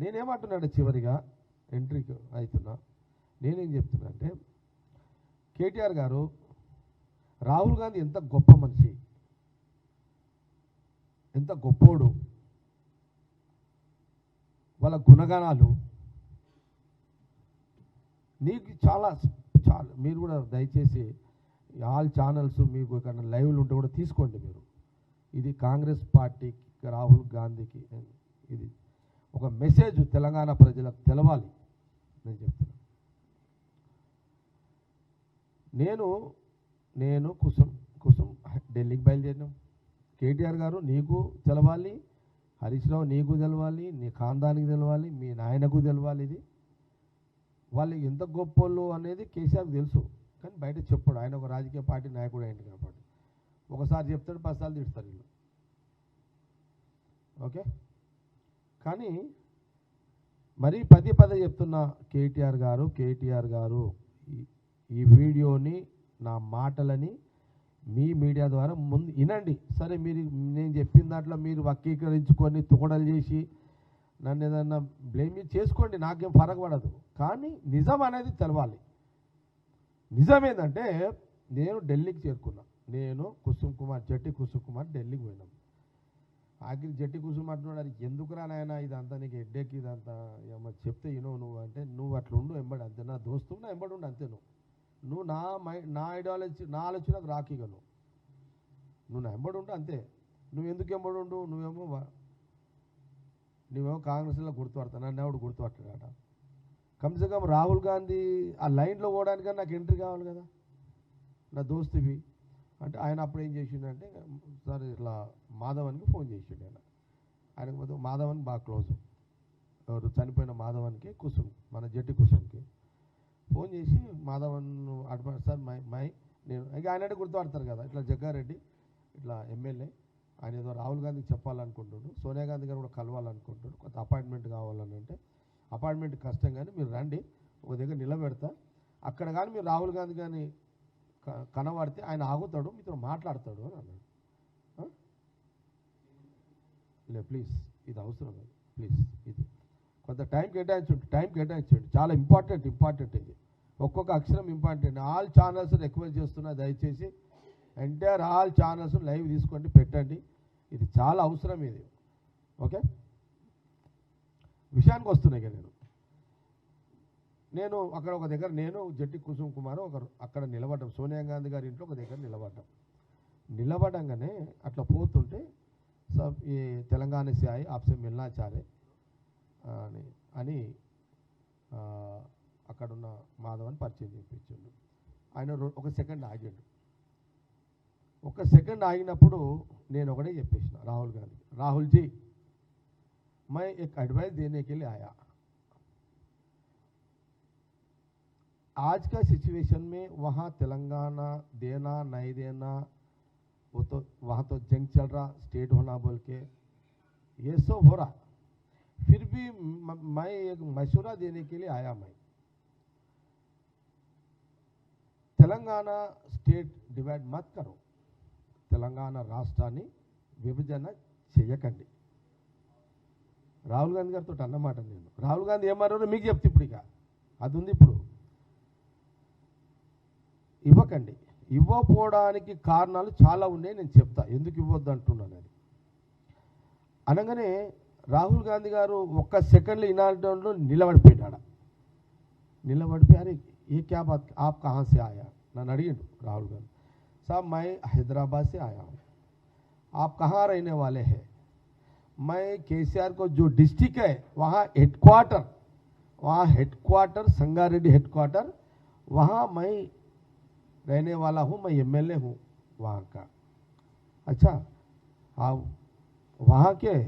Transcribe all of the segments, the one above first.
నేనేమంటున్నాను చివరిగా ఎంట్రీకి అవుతున్నా. నేనేం చెప్తున్నా అంటే కేటీఆర్ గారు రాహుల్ గాంధీ ఎంత గొప్ప మనిషి ఎంత గొప్పోడు వాళ్ళ గుణగణాలు నీకు చాలా చాలా మీరు కూడా దయచేసి ఆల్ ఛానల్స్ మీకు ఇక్కడ లైవ్లు ఉంటే కూడా తీసుకోండి మీరు. ఇది కాంగ్రెస్ పార్టీకి రాహుల్ గాంధీకి ఇది ఒక మెసేజ్ తెలంగాణ ప్రజలకు తెలవాలి. నేను చెప్తున్నా. నేను నేను కుసం కుసం ఢిల్లీకి బయలుదేరినాం. కేటీఆర్ గారు నీకు తెలవాలి హరీష్ రావు నీకు తెలవాలి నీ ఖాందానికి తెలవాలి మీ నాయనకు తెలవాలి ఇది. వాళ్ళు ఎంత గొప్పోళ్ళు అనేది కేసీఆర్కి తెలుసు. కానీ బయట చెప్పాడు. ఆయన ఒక రాజకీయ పార్టీ నాయకుడు అయింది కాబట్టి ఒకసారి చెప్తాడు పదిసార్లు తీస్తారు వీళ్ళు. ఓకే? కానీ మరీ పదే పదే చెప్తున్న కేటీఆర్ గారు కేటీఆర్ గారు ఈ- వీడియోని నా మాటలని మీ మీడియా ద్వారా ముందు వినండి. సరే మీరు నేను చెప్పిన దాంట్లో మీరు వక్రీకరించుకొని తోడలు చేసి నన్ను ఏదన్నా బ్లేమ్ చేసుకోండి నాకేం ఫరక్ పడదు. కానీ నిజం అనేది తెలవాలి. నిజం ఏంటంటే నేను ఢిల్లీకి చేరుకున్నా. నేను కుసుమ్ కుమార్ జట్టి కుసుమ్ కుమార్ ఢిల్లీకి పోయినాం. ఆఖరి జట్టి కూసుమంటున్నాడు అది ఎందుకురా నాయన ఇదంతా నీకు హెడ్డేక్ ఇదంతా? ఏమో చెప్తే ఇనో నువ్వు అంటే నువ్వు అట్లా ఉండు ఎంబడి అంతే నా దోస్తు నా ఎంబడి ఉండు అంతే నువ్వు. నువ్వు నా మై నా ఐడియాలజీ నా ఆలోచనకు రాకిగా నువ్వు. నువ్వు నా ఎంబడి ఉండు అంతే. నువ్వు ఎందుకు ఎంబడి ఉండు? నువ్వేమో నువ్వేమో కాంగ్రెస్లో గుర్తుపడతా నన్ను ఎవడు గుర్తుపట్టాడట? కమ్సే కమ్ రాహుల్ గాంధీ ఆ లైన్లో పోవడానికన్నా నాకు ఎంట్రీ కావాలి కదా? నా దోస్తువి. అంటే ఆయన అప్పుడు ఏం చేసిండంటే సార్ ఇట్లా మాధవన్కి ఫోన్ చేసిండు ఆయన. ఆయనకు పోతే మాధవన్ బాగా క్లోజ్. ఎవరు చనిపోయిన మాధవన్కి కుసుమ్ మన జట్టి కుసుమ్కి. ఫోన్ చేసి మాధవన్ అడ్వా సార్ మై మై నేను ఇంకా ఆయన గుర్తుపడతారు కదా ఇట్లా జగ్గారెడ్డి ఇట్లా ఎమ్మెల్యే ఆయన ఏదో రాహుల్ గాంధీకి చెప్పాలనుకుంటున్నాడు సోనియా గాంధీ గారు కూడా కలవాలనుకుంటున్నాడు కొంత అపాయింట్మెంట్ కావాలని అంటే అపాయింట్మెంట్ కష్టం కానీ మీరు రండి ఒక దగ్గర నిలబెడతా. అక్కడ కానీ మీరు రాహుల్ గాంధీ కానీ కనబడితే ఆయన ఆగుతాడు మీతో మాట్లాడతాడు అని అన్నాడు. లే ప్లీజ్ ఇది అవసరం లేదు. ప్లీజ్ ఇది. కొంత టైం కేటాయించండి టైం కేటాయించండి. చాలా ఇంపార్టెంట్ ఇంపార్టెంట్ ఇది. ఒక్కొక్క అక్షరం ఇంపార్టెంట్. ఆల్ ఛానల్స్ రిక్వెస్ట్ చేస్తున్నా దయచేసి ఎంటైర్ ఆల్ ఛానల్స్ లైవ్ తీసుకోండి పెట్టండి. ఇది చాలా అవసరం ఇది. ఓకే? విషయానికి వస్తున్నాయి కదా నేను. నేను అక్కడ ఒక దగ్గర నేను జట్టి కుసుమ్ కుమార్ ఒక అక్కడ నిలబడ్డం. సోనియా గాంధీ గారి ఇంట్లో ఒక దగ్గర నిలబడ్డం. నిలబడంగానే అట్లా పోతుంటే ఈ తెలంగాణ సాయి ఆప్షన్ మిల్నాచారే అని అని అక్కడున్న మాధవన్ పరిచయం చేయించండు ఆయన ఒక సెకండ్ ఆగిండు. ఒక సెకండ్ ఆగినప్పుడు నేను ఒకటే చెప్పేసిన రాహుల్ గాంధీ రాహుల్జీ మై ఎక్ అడ్వైస్ వెళ్ళి ఆయా? आज का सिचुएशन में वहाँ तेलंगाना देना नहीं देना वो तो वहाँ तो जंग चल रहा स्टेट होना बोल के ये सब हो रहा फिर भी म- मैं एक मशवरा देने के लिए आया मैं తెలంగాణ స్టేట్ డివైడ్ మత్ కరో తెలంగాణ రాష్ట్రాన్ని విభజన చేయకండి రాహుల్ గాంధీ గారితో అన్నమాట నేను రాహుల్ గాంధీ ఏమన్నారో మీకు చెప్తే ఇప్పుడు ఇక అది ఉంది ఇప్పుడు ఇవ్వకండి. ఇవ్వకపోవడానికి కారణాలు చాలా ఉన్నాయి నేను చెప్తా. ఎందుకు ఇవ్వద్దు అంటున్నాను అది అనగానే రాహుల్ గాంధీ గారు ఒక్క సెకండ్ ఇనాల్టోన్లో నిలబడిపోయాడు నిలబడిపోయి అరే ఏ క్యాబ్ ఆప్ కహా సే ఆయా? నన్ను అడిగిండు రాహుల్ గాంధీ సార్ మై హైదరాబాద్ సే ఆయా ఆప్ కహా రైనే వాలే హే? మై కేసీఆర్ కో జో డిస్టిక్ హే వహా హెడ్ క్వార్టర్ వహా head quarter Sangareddy head quarter వహా మై रहने वाला हूँ, मैं एमएलए हूँ वहाँ का। अच्छा आप वहाँ के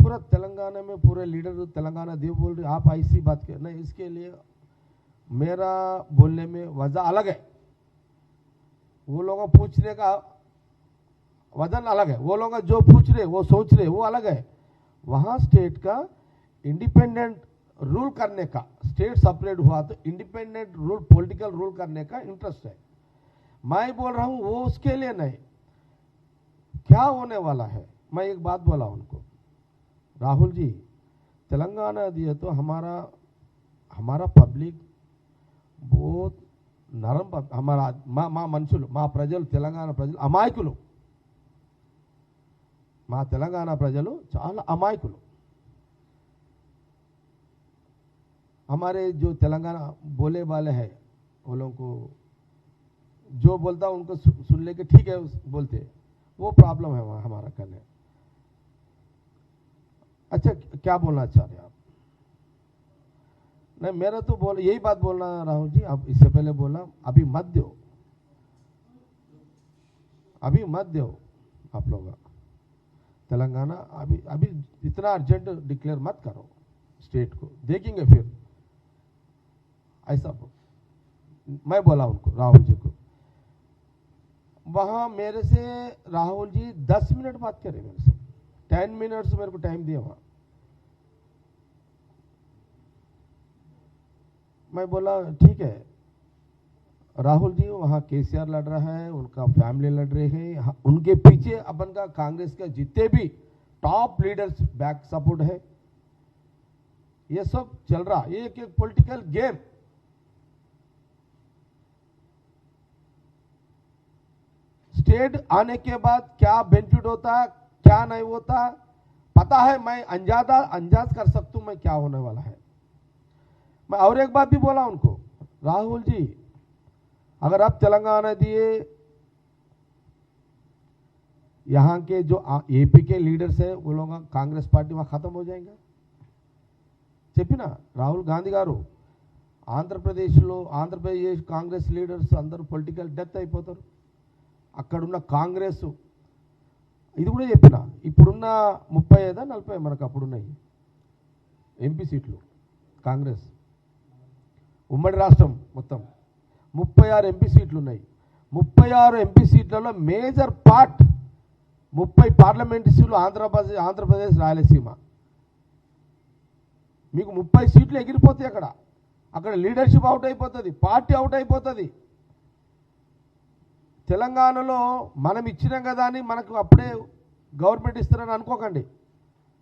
पूरा तेलंगाना में पूरे लीडर तेलंगाना देव बोल रहे आप ऐसी बात कर नहीं, इसके लिए मेरा बोलने में वजह अलग है। वो लोग पूछने का वज़न अलग है। वो लोग जो पूछ रहे वो सोच रहे वो अलग है। वहाँ स्टेट का इंडिपेंडेंट रूल करने का स्टेट सेपरेट हुआ तो इंडिपेंडेंट रूल पॉलिटिकल रूल करने का इंटरेस्ट है मैं बोल रहा हूँ वो उसके लिए नहीं क्या होने वाला है मैं एक बात बोला उनको राहुल जी तेलंगाना दिए तो हमारा हमारा पब्लिक बहुत నరం ప- హమారా మా మా మనుషులు మా ప్రజలు తెలంగాణ ప్రజలు అమాయకులు మా తెలంగాణ ప్రజలు చాలా అమాయకులు हमारे जो तेलंगाना बोले वाले हैं, वो लोगों को जो बोलता उनको सुन ले के ठीक है बोलते वो प्रॉब्लम है वहाँ, हमारा करने अच्छा क्या बोलना चाह रहे हैं आप? नहीं, मेरा तो बोल, यही बात बोलना राहुल जी, आप इससे पहले बोला अभी मत दो। अभी मत दो आप लोग। तेलंगाना, अभी अभी इतना अर्जेंट डिक्लेयर मत करो स्टेट को। देखेंगे फिर। ऐसा मैं बोला उनको राहुल जी को। वहाँ मेरे से राहुल जी दस मिनट बात करे मेरे से। टेन मिनट्स मेरे को टाइम दिया वहाँ। मैं बोला ठीक है। राहुल जी वहाँ केसीआर लड़ रहा है उनका फैमिली लड़ रहे हैं। हाँ, उनके पीछे अपन का कांग्रेस का जितने भी टॉप लीडर्स बैक सपोर्ट है। ये सब चल रहा ये एक एक पॉलिटिकल गेम स्टेट आने के बाद क्या बेनिफिट होता है क्या नहीं होता पता है मैं अंजादा अंदाज कर सकता हूं मैं क्या होने वाला है मैं और एक बात भी बोला उनको राहुल जी अगर आप तेलंगाना दिए यहाँ के जो एपी के लीडर्स है वो लोग कांग्रेस पार्टी वहाँ खत्म हो जाएंगे చెప్పిన రాహుల్ గాంధీ గారు ఆంధ్రప్రదేశ్లో ఆంధ్రప్రదేశ్ కాంగ్రెస్ లీడర్స్ అందరూ పొలిటికల్ డెత్ అయిపోతారు అక్కడున్న కాంగ్రెస్. ఇది కూడా చెప్పిన ఇప్పుడున్న ముప్పై ఐదా నలభై మనకు అప్పుడున్నాయి ఎంపీ సీట్లు కాంగ్రెస్. ఉమ్మడి రాష్ట్రం మొత్తం ముప్పై ఆరు ఎంపీ సీట్లు ఉన్నాయి ముప్పై ఆరు ఎంపీ సీట్లలో మేజర్ పార్ట్ ముప్పై పార్లమెంట్ సీట్లు ఆంధ్రప్రదేశ్ ఆంధ్రప్రదేశ్ రాయలసీమ. మీకు ముప్పై సీట్లు ఎగిరిపోతాయి అక్కడ. అక్కడ లీడర్షిప్ అవుట్ అయిపోతుంది పార్టీ అవుట్ అయిపోతుంది. తెలంగాణలో మనం ఇచ్చినాం కదా అని మనకు అప్పుడే గవర్నమెంట్ ఇస్తారని అనుకోకండి.